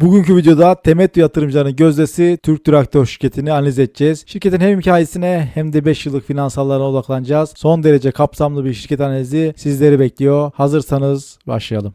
Bugünkü videoda Temettü yatırımcılarının gözdesi Türk Traktör şirketini analiz edeceğiz. Şirketin hem hikayesine hem de 5 yıllık finansallarına odaklanacağız. Son derece kapsamlı bir şirket analizi sizleri bekliyor. Hazırsanız başlayalım.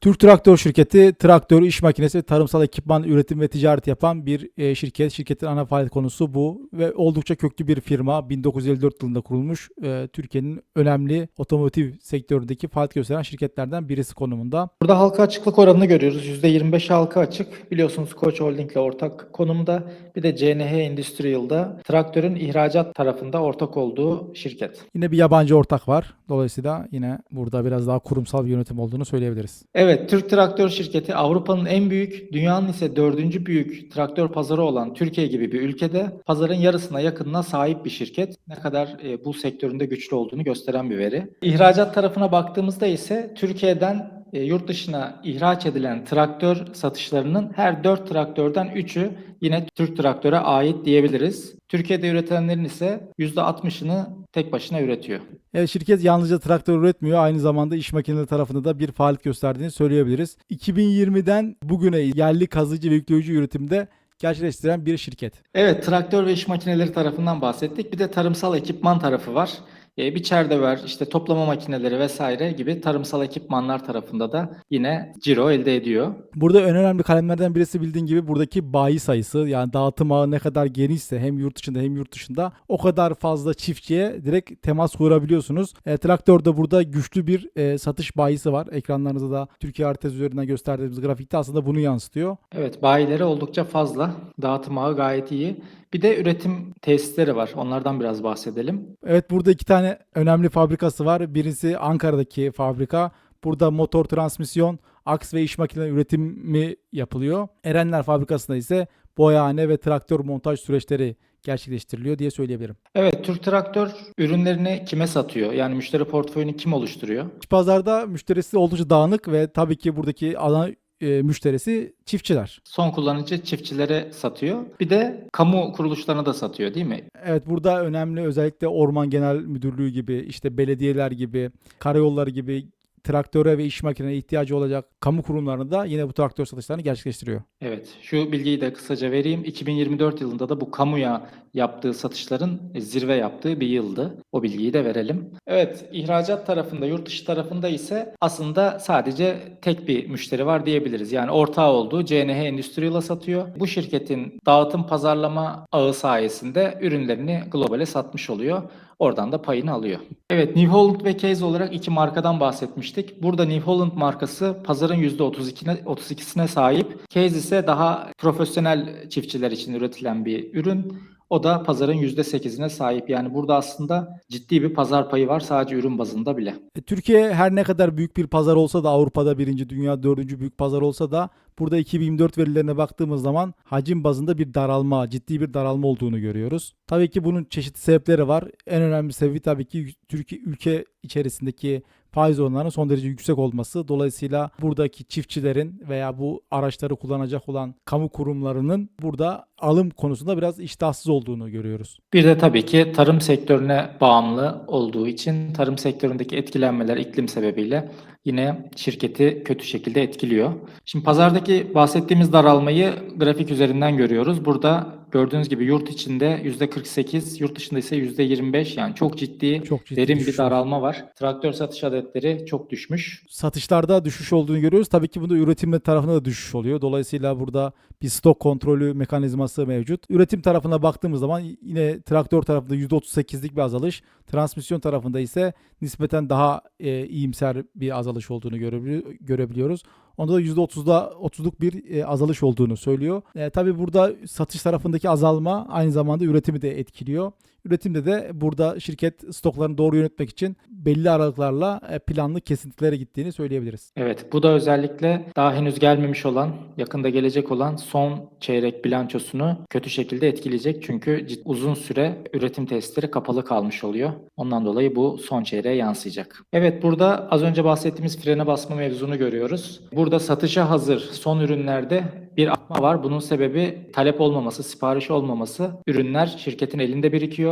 Türk Traktör Şirketi traktör, iş makinesi, ve tarımsal ekipman üretim ve ticaret yapan bir e, şirket. Şirketin ana faaliyet konusu bu ve oldukça köklü bir firma. 1954 yılında kurulmuş. E, Türkiye'nin önemli otomotiv sektöründeki faaliyet gösteren şirketlerden birisi konumunda. Burada halka açıklık oranını görüyoruz. %25 halka açık. Biliyorsunuz Koç Holding ile ortak konumda. Bir de CNH Industrial'da traktörün ihracat tarafında ortak olduğu şirket. Yine bir yabancı ortak var. Dolayısıyla yine burada biraz daha kurumsal bir yönetim olduğunu söyleyebiliriz. Evet, Türk Traktör Şirketi Avrupa'nın en büyük, dünyanın ise dördüncü büyük traktör pazarı olan Türkiye gibi bir ülkede pazarın yarısına yakınına sahip bir şirket. Ne kadar e, bu sektöründe güçlü olduğunu gösteren bir veri. İhracat tarafına baktığımızda ise Türkiye'den e, yurt dışına ihraç edilen traktör satışlarının her 4 traktörden 3'ü yine Türk Traktör'e ait diyebiliriz. Türkiye'de üretilenlerin ise %60'ını tek başına üretiyor. Evet, şirket yalnızca traktör üretmiyor. Aynı zamanda iş makineleri tarafında da bir faaliyet gösterdiğini söyleyebiliriz. 2020'den bugüne yerli kazıcı ve yükleyıcü üretimde gerçekleştiren bir şirket. Evet, traktör ve iş makineleri tarafından bahsettik. Bir de tarımsal ekipman tarafı var. E, bir çerdever, işte toplama makineleri vesaire gibi tarımsal ekipmanlar tarafında da yine ciro elde ediyor. Burada en önemli kalemlerden birisi bildiğin gibi buradaki bayi sayısı yani dağıtım ağı ne kadar genişse hem yurt içinde hem yurt dışında o kadar fazla çiftçiye direkt temas kurabiliyorsunuz. E, traktörde burada güçlü bir e, satış bayisi var. Ekranlarınızda da Türkiye haritası üzerinden gösterdiğimiz grafikte aslında bunu yansıtıyor. Evet, bayileri oldukça fazla. Dağıtım ağı gayet iyi. Bir de üretim tesisleri var. Onlardan biraz bahsedelim. Evet burada iki tane önemli fabrikası var. Birisi Ankara'daki fabrika. Burada motor, transmisyon, aks ve iş makineleri üretimi yapılıyor. Erenler fabrikasında ise boyahane ve traktör montaj süreçleri gerçekleştiriliyor diye söyleyebilirim. Evet, Türk Traktör ürünlerini kime satıyor? Yani müşteri portföyünü kim oluşturuyor? Pazarda müşterisi oldukça dağınık ve tabii ki buradaki ana e, müşterisi çiftçiler. Son kullanıcı çiftçilere satıyor. Bir de kamu kuruluşlarına da satıyor değil mi? Evet burada önemli özellikle Orman Genel Müdürlüğü gibi işte belediyeler gibi karayolları gibi traktöre ve iş makineye ihtiyacı olacak kamu kurumlarında da yine bu traktör satışlarını gerçekleştiriyor. Evet, şu bilgiyi de kısaca vereyim. 2024 yılında da bu kamuya yaptığı satışların zirve yaptığı bir yıldı. O bilgiyi de verelim. Evet, ihracat tarafında, yurt dışı tarafında ise aslında sadece tek bir müşteri var diyebiliriz. Yani ortağı olduğu CNH Endüstriyal'a satıyor. Bu şirketin dağıtım pazarlama ağı sayesinde ürünlerini globale satmış oluyor. Oradan da payını alıyor. Evet, New Holland ve Case olarak iki markadan bahsetmiştik. Burada New Holland markası pazarın %32'sine 32'sine sahip. Case ise daha profesyonel çiftçiler için üretilen bir ürün. O da pazarın %8'ine sahip. Yani burada aslında ciddi bir pazar payı var sadece ürün bazında bile. E, Türkiye her ne kadar büyük bir pazar olsa da Avrupa'da birinci, dünya dördüncü büyük pazar olsa da burada 2024 verilerine baktığımız zaman hacim bazında bir daralma, ciddi bir daralma olduğunu görüyoruz. Tabii ki bunun çeşitli sebepleri var. En önemli sebebi tabii ki Türkiye ülke içerisindeki faiz oranlarının son derece yüksek olması. Dolayısıyla buradaki çiftçilerin veya bu araçları kullanacak olan kamu kurumlarının burada alım konusunda biraz iştahsız olduğunu görüyoruz. Bir de tabii ki tarım sektörüne bağımlı olduğu için tarım sektöründeki etkilenmeler iklim sebebiyle yine şirketi kötü şekilde etkiliyor. Şimdi pazardaki bahsettiğimiz daralmayı grafik üzerinden görüyoruz. Burada gördüğünüz gibi yurt içinde %48, yurt dışında ise %25 yani çok ciddi, Çok ciddi derin düşüş bir daralma var. Traktör satış adetleri çok düşmüş. Satışlarda düşüş olduğunu görüyoruz. Tabii ki bunda üretim tarafında da düşüş oluyor. Dolayısıyla burada bir stok kontrolü mekanizması mevcut. Üretim tarafına baktığımız zaman yine traktör tarafında %38'lik bir azalış. Transmisyon tarafında ise nispeten daha e, iyimser bir azalış olduğunu görebili- görebiliyoruz. Onda da %30'da 30'luk bir e, azalış olduğunu söylüyor. E, tabii burada satış tarafındaki azalma aynı zamanda üretimi de etkiliyor. Üretimde de burada şirket stoklarını doğru yönetmek için belli aralıklarla e, planlı kesintilere gittiğini söyleyebiliriz. Evet, bu da özellikle daha henüz gelmemiş olan, yakında gelecek olan son çeyrek bilançosunu kötü şekilde etkileyecek. Çünkü uzun süre üretim testleri kapalı kalmış oluyor. Ondan dolayı bu son çeyreğe yansıyacak. Evet, burada az önce bahsettiğimiz frene basma mevzunu görüyoruz. Burada satışa hazır son ürünlerde bir artma var. Bunun sebebi talep olmaması, sipariş olmaması. Ürünler şirketin elinde birikiyor.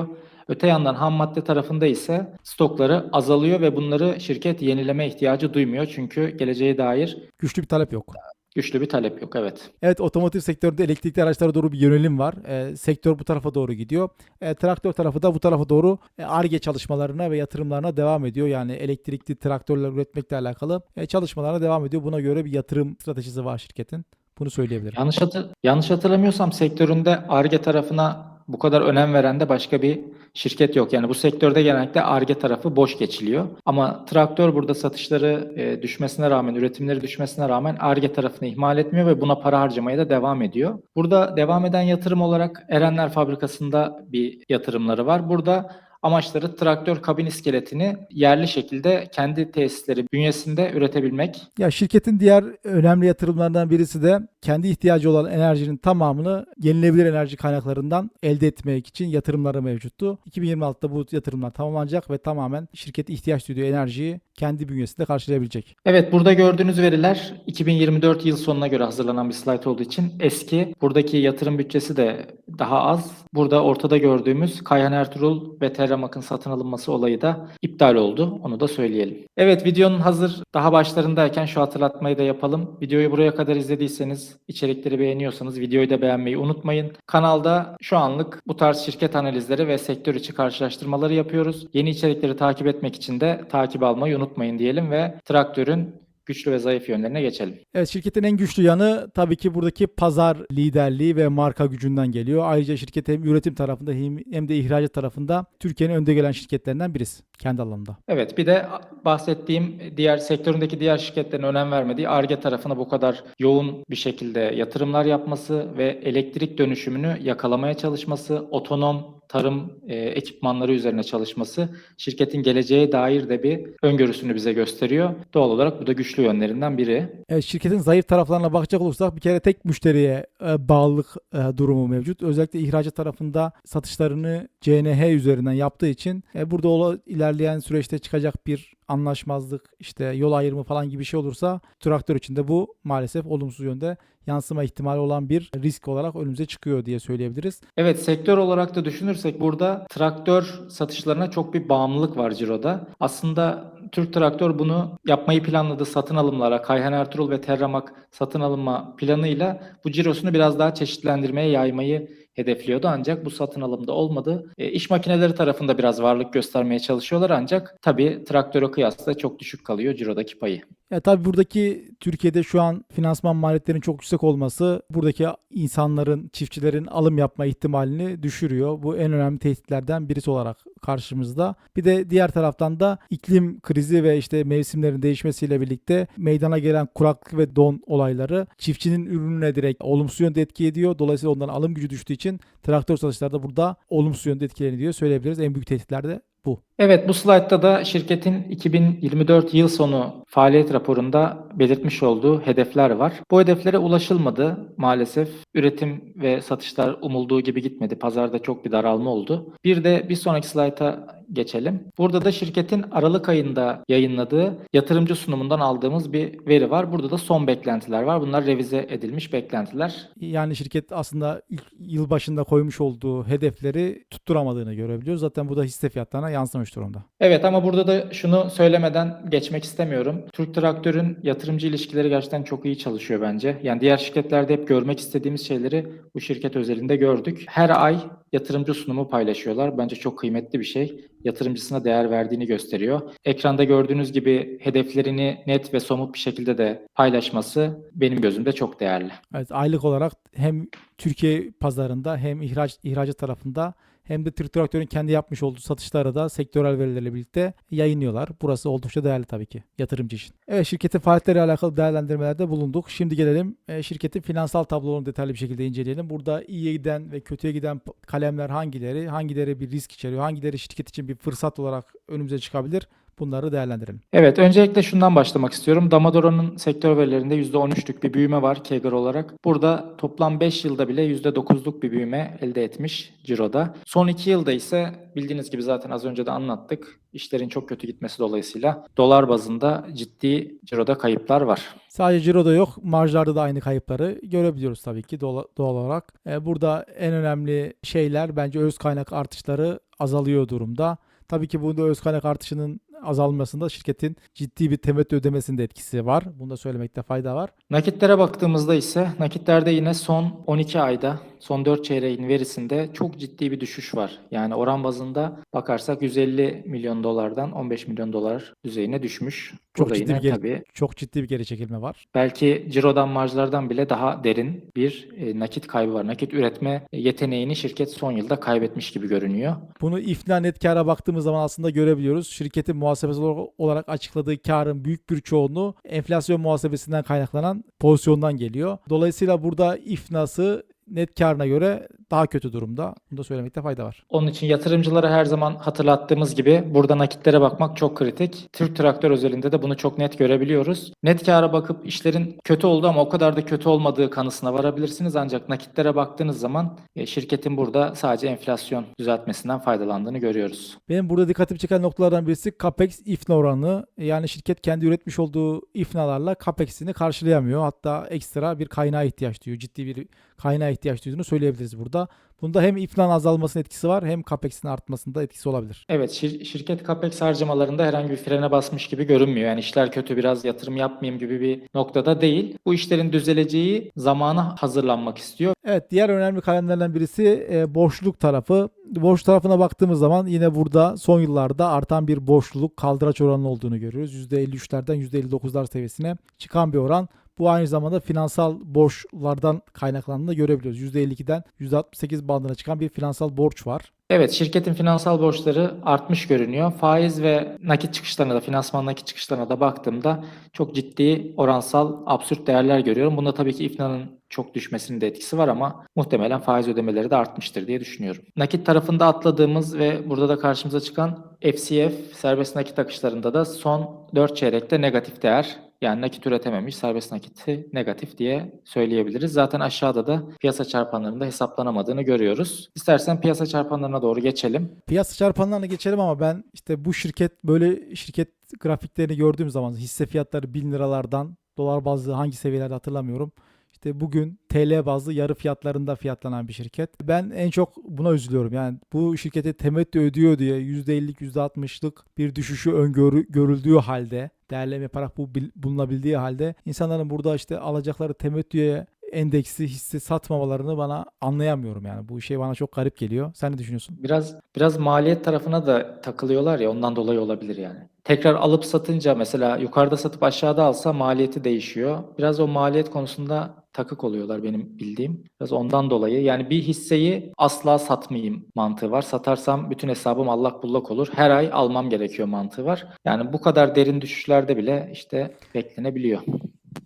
Öte yandan ham madde tarafında ise stokları azalıyor ve bunları şirket yenileme ihtiyacı duymuyor. Çünkü geleceğe dair Güçlü bir talep yok. güçlü bir talep yok. Evet. Evet otomotiv sektöründe elektrikli araçlara doğru bir yönelim var. Ee, sektör bu tarafa doğru gidiyor. Ee, traktör tarafı da bu tarafa doğru e, ARGE çalışmalarına ve yatırımlarına devam ediyor. Yani elektrikli traktörler üretmekle alakalı e, çalışmalarına devam ediyor. Buna göre bir yatırım stratejisi var şirketin. Bunu söyleyebilirim. Yanlış hatır yanlış hatırlamıyorsam sektöründe Ar-Ge tarafına bu kadar önem veren de başka bir şirket yok. Yani bu sektörde genellikle Ar-Ge tarafı boş geçiliyor. Ama traktör burada satışları e, düşmesine rağmen, üretimleri düşmesine rağmen Ar-Ge tarafını ihmal etmiyor ve buna para harcamaya da devam ediyor. Burada devam eden yatırım olarak Erenler Fabrikası'nda bir yatırımları var. Burada amaçları traktör kabin iskeletini yerli şekilde kendi tesisleri bünyesinde üretebilmek. Ya şirketin diğer önemli yatırımlarından birisi de kendi ihtiyacı olan enerjinin tamamını yenilebilir enerji kaynaklarından elde etmek için yatırımları mevcuttu. 2026'da bu yatırımlar tamamlanacak ve tamamen şirket ihtiyaç duyduğu enerjiyi kendi bünyesinde karşılayabilecek. Evet burada gördüğünüz veriler 2024 yıl sonuna göre hazırlanan bir slide olduğu için eski. Buradaki yatırım bütçesi de daha az. Burada ortada gördüğümüz Kayhan Ertuğrul ve Terramak'ın satın alınması olayı da iptal oldu. Onu da söyleyelim. Evet videonun hazır daha başlarındayken şu hatırlatmayı da yapalım. Videoyu buraya kadar izlediyseniz, içerikleri beğeniyorsanız videoyu da beğenmeyi unutmayın. Kanalda şu anlık bu tarz şirket analizleri ve sektör içi karşılaştırmaları yapıyoruz. Yeni içerikleri takip etmek için de takip almayı unutmayın diyelim ve traktörün güçlü ve zayıf yönlerine geçelim. Evet şirketin en güçlü yanı tabii ki buradaki pazar liderliği ve marka gücünden geliyor. Ayrıca şirket hem üretim tarafında hem- de ihracat tarafında Türkiye'nin önde gelen şirketlerinden birisi kendi alanında. Evet bir de bahsettiğim diğer sektöründeki diğer şirketlerin önem vermediği ARGE tarafına bu kadar yoğun bir şekilde yatırımlar yapması ve elektrik dönüşümünü yakalamaya çalışması, otonom tarım e, ekipmanları üzerine çalışması şirketin geleceğe dair de bir öngörüsünü bize gösteriyor. Doğal olarak bu da güçlü yönlerinden biri. Evet, şirketin zayıf taraflarına bakacak olursak bir kere tek müşteriye e, bağlılık e, durumu mevcut. Özellikle ihracat tarafında satışlarını CNH üzerinden yaptığı için e, burada ola, ilerleyen süreçte çıkacak bir anlaşmazlık, işte yol ayrımı falan gibi bir şey olursa traktör için de bu maalesef olumsuz yönde yansıma ihtimali olan bir risk olarak önümüze çıkıyor diye söyleyebiliriz. Evet sektör olarak da düşünürsek burada traktör satışlarına çok bir bağımlılık var Ciro'da. Aslında Türk Traktör bunu yapmayı planladığı satın alımlara, Kayhan Ertuğrul ve Terramak satın alınma planıyla bu cirosunu biraz daha çeşitlendirmeye yaymayı hedefliyordu ancak bu satın alımda olmadı. E, iş makineleri tarafında biraz varlık göstermeye çalışıyorlar ancak tabii traktöre kıyasla çok düşük kalıyor cirodaki payı. Ya tabii buradaki Türkiye'de şu an finansman maliyetlerinin çok yüksek olması buradaki insanların, çiftçilerin alım yapma ihtimalini düşürüyor. Bu en önemli tehditlerden birisi olarak karşımızda. Bir de diğer taraftan da iklim krizi ve işte mevsimlerin değişmesiyle birlikte meydana gelen kuraklık ve don olayları çiftçinin ürününe direkt olumsuz yönde etki ediyor. Dolayısıyla onların alım gücü düştüğü için traktör satışları da burada olumsuz yönde etkileniyor söyleyebiliriz. En büyük tehditler de bu. Evet bu slaytta da şirketin 2024 yıl sonu faaliyet raporunda belirtmiş olduğu hedefler var. Bu hedeflere ulaşılmadı maalesef. Üretim ve satışlar umulduğu gibi gitmedi. Pazarda çok bir daralma oldu. Bir de bir sonraki slayta geçelim. Burada da şirketin Aralık ayında yayınladığı yatırımcı sunumundan aldığımız bir veri var. Burada da son beklentiler var. Bunlar revize edilmiş beklentiler. Yani şirket aslında ilk yıl başında koymuş olduğu hedefleri tutturamadığını görebiliyoruz. Zaten bu da hisse fiyatlarına yansımış durumda. Evet ama burada da şunu söylemeden geçmek istemiyorum. Türk Traktör'ün yatırımcı ilişkileri gerçekten çok iyi çalışıyor bence. Yani diğer şirketlerde hep görmek istediğimiz şeyleri bu şirket özelinde gördük. Her ay yatırımcı sunumu paylaşıyorlar. Bence çok kıymetli bir şey. Yatırımcısına değer verdiğini gösteriyor. Ekranda gördüğünüz gibi hedeflerini net ve somut bir şekilde de paylaşması benim gözümde çok değerli. Evet, aylık olarak hem Türkiye pazarında hem ihraç ihracat tarafında hem de Türk Traktör'ün kendi yapmış olduğu satışları da sektörel verilerle birlikte yayınlıyorlar. Burası oldukça değerli tabii ki yatırımcı için. Evet şirketin faaliyetleriyle alakalı değerlendirmelerde bulunduk. Şimdi gelelim e, şirketin finansal tablonu detaylı bir şekilde inceleyelim. Burada iyiye giden ve kötüye giden kalemler hangileri, hangileri bir risk içeriyor, hangileri şirket için bir fırsat olarak önümüze çıkabilir bunları değerlendirelim. Evet, öncelikle şundan başlamak istiyorum. Damadora'nın sektör verilerinde %13'lük bir büyüme var CAGR olarak. Burada toplam 5 yılda bile %9'luk bir büyüme elde etmiş Ciro'da. Son 2 yılda ise bildiğiniz gibi zaten az önce de anlattık. İşlerin çok kötü gitmesi dolayısıyla dolar bazında ciddi Ciro'da kayıplar var. Sadece ciroda yok, marjlarda da aynı kayıpları görebiliyoruz tabii ki doğal, olarak. E, burada en önemli şeyler bence öz kaynak artışları azalıyor durumda. Tabii ki bunda öz kaynak artışının azalmasında şirketin ciddi bir temettü ödemesinde etkisi var. Bunu da söylemekte fayda var. Nakitlere baktığımızda ise nakitlerde yine son 12 ayda, son 4 çeyreğin verisinde çok ciddi bir düşüş var. Yani oran bazında bakarsak 150 milyon dolardan 15 milyon dolar düzeyine düşmüş. Çok Burada ciddi yine bir geri- tabii Çok ciddi bir geri çekilme var. belki cirodan marjlardan bile daha derin bir e, nakit kaybı var. Nakit üretme yeteneğini şirket son yılda kaybetmiş gibi görünüyor. Bunu ifna net kâra baktığımız zaman aslında görebiliyoruz. Şirketin muhasebesi olarak- olarak açıkladığı karın büyük bir çoğunluğu enflasyon muhasebesinden kaynaklanan pozisyondan geliyor. Dolayısıyla burada ifnası net karına göre daha kötü durumda. Bunu da söylemekte fayda var. Onun için yatırımcılara her zaman hatırlattığımız gibi burada nakitlere bakmak çok kritik. Türk Traktör özelinde de bunu çok net görebiliyoruz. Net kâra bakıp işlerin kötü oldu ama o kadar da kötü olmadığı kanısına varabilirsiniz. Ancak nakitlere baktığınız zaman e, şirketin burada sadece enflasyon düzeltmesinden faydalandığını görüyoruz. Benim burada dikkatimi çeken noktalardan birisi CAPEX ifna oranı. Yani şirket kendi üretmiş olduğu ifnalarla CAPEX'ini karşılayamıyor. Hatta ekstra bir kaynağa ihtiyaç duyuyor. Ciddi bir kaynağa ihtiyaç duyduğunu söyleyebiliriz burada. Bunda hem iflan azalmasının etkisi var hem CAPEX'in artmasında etkisi olabilir. Evet, şir- şirket capex harcamalarında herhangi bir frene basmış gibi görünmüyor. Yani işler kötü biraz yatırım yapmayayım gibi bir noktada değil. Bu işlerin düzeleceği zamana hazırlanmak istiyor. Evet diğer önemli kalemlerden birisi e, borçluluk tarafı. Borç tarafına baktığımız zaman yine burada son yıllarda artan bir borçluluk kaldıraç oranı olduğunu görüyoruz. %53'lerden %59'lar seviyesine çıkan bir oran. Bu aynı zamanda finansal borçlardan kaynaklandığını da görebiliyoruz. %52'den %68 bandına çıkan bir finansal borç var. Evet, şirketin finansal borçları artmış görünüyor. Faiz ve nakit çıkışlarına da, finansman nakit çıkışlarına da baktığımda çok ciddi oransal absürt değerler görüyorum. Bunda tabii ki ifnanın çok düşmesinin de etkisi var ama muhtemelen faiz ödemeleri de artmıştır diye düşünüyorum. Nakit tarafında atladığımız ve burada da karşımıza çıkan FCF serbest nakit akışlarında da son 4 çeyrekte negatif değer yani nakit üretememiş serbest nakiti negatif diye söyleyebiliriz. Zaten aşağıda da piyasa çarpanlarında hesaplanamadığını görüyoruz. İstersen piyasa çarpanlarına doğru geçelim. Piyasa çarpanlarına geçelim ama ben işte bu şirket böyle şirket grafiklerini gördüğüm zaman hisse fiyatları 1000 liralardan dolar bazlı hangi seviyelerde hatırlamıyorum. İşte bugün TL bazlı yarı fiyatlarında fiyatlanan bir şirket. Ben en çok buna üzülüyorum. Yani bu şirkete temettü ödüyor diye %50'lik %60'lık bir düşüşü öngörü görüldüğü halde değerleme yaparak bu bil- bulunabildiği halde insanların burada işte alacakları temettüye endeksi hisse satmamalarını bana anlayamıyorum yani. Bu şey bana çok garip geliyor. Sen ne düşünüyorsun? Biraz biraz maliyet tarafına da takılıyorlar ya ondan dolayı olabilir yani. Tekrar alıp satınca mesela yukarıda satıp aşağıda alsa maliyeti değişiyor. Biraz o maliyet konusunda takık oluyorlar benim bildiğim. Biraz ondan dolayı yani bir hisseyi asla satmayayım mantığı var. Satarsam bütün hesabım allak bullak olur. Her ay almam gerekiyor mantığı var. Yani bu kadar derin düşüşlerde bile işte beklenebiliyor.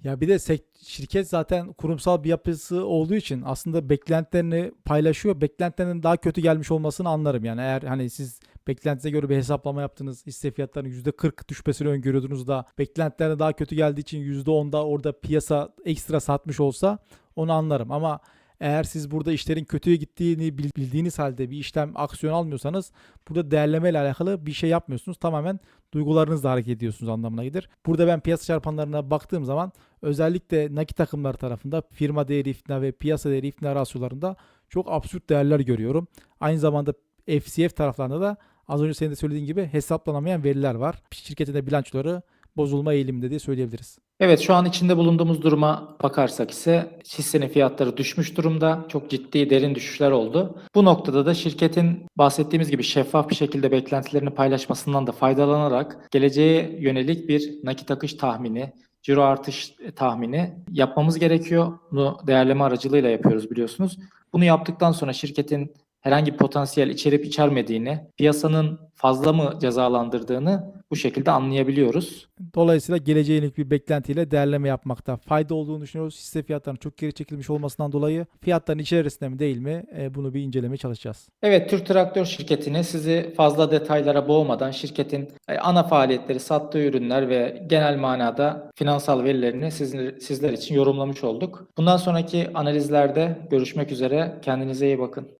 Ya bir de şirket zaten kurumsal bir yapısı olduğu için aslında beklentilerini paylaşıyor. Beklentilerinin daha kötü gelmiş olmasını anlarım. Yani eğer hani siz beklentinize göre bir hesaplama yaptınız, hisse fiyatlarının %40 düşmesini öngörüyordunuz da beklentilerine daha kötü geldiği için %10'da orada piyasa ekstra satmış olsa onu anlarım. Ama eğer siz burada işlerin kötüye gittiğini bil- bildiğiniz halde bir işlem aksiyon almıyorsanız burada değerleme ile alakalı bir şey yapmıyorsunuz. Tamamen duygularınızla hareket ediyorsunuz anlamına gelir. Burada ben piyasa çarpanlarına baktığım zaman özellikle nakit akımları tarafında firma değeri ifna ve piyasa değeri ifna rasyolarında çok absürt değerler görüyorum. Aynı zamanda FCF taraflarında da az önce senin de söylediğin gibi hesaplanamayan veriler var. Şirketin de bilançoları bozulma eğiliminde diye söyleyebiliriz. Evet şu an içinde bulunduğumuz duruma bakarsak ise hissenin fiyatları düşmüş durumda. Çok ciddi derin düşüşler oldu. Bu noktada da şirketin bahsettiğimiz gibi şeffaf bir şekilde beklentilerini paylaşmasından da faydalanarak geleceğe yönelik bir nakit akış tahmini, ciro artış tahmini yapmamız gerekiyor. Bunu değerleme aracılığıyla yapıyoruz biliyorsunuz. Bunu yaptıktan sonra şirketin herhangi bir potansiyel içerip içermediğini, piyasanın fazla mı cezalandırdığını bu şekilde anlayabiliyoruz. Dolayısıyla geleceğe yönelik bir beklentiyle değerleme yapmakta fayda olduğunu düşünüyoruz. Hisse fiyatlarının çok geri çekilmiş olmasından dolayı fiyatların içerisinde mi değil mi E, bunu bir incelemeye çalışacağız. Evet, Türk Traktör şirketini sizi fazla detaylara boğmadan şirketin e, ana faaliyetleri, sattığı ürünler ve genel manada finansal verilerini sizler, sizler için yorumlamış olduk. Bundan sonraki analizlerde görüşmek üzere. Kendinize iyi bakın.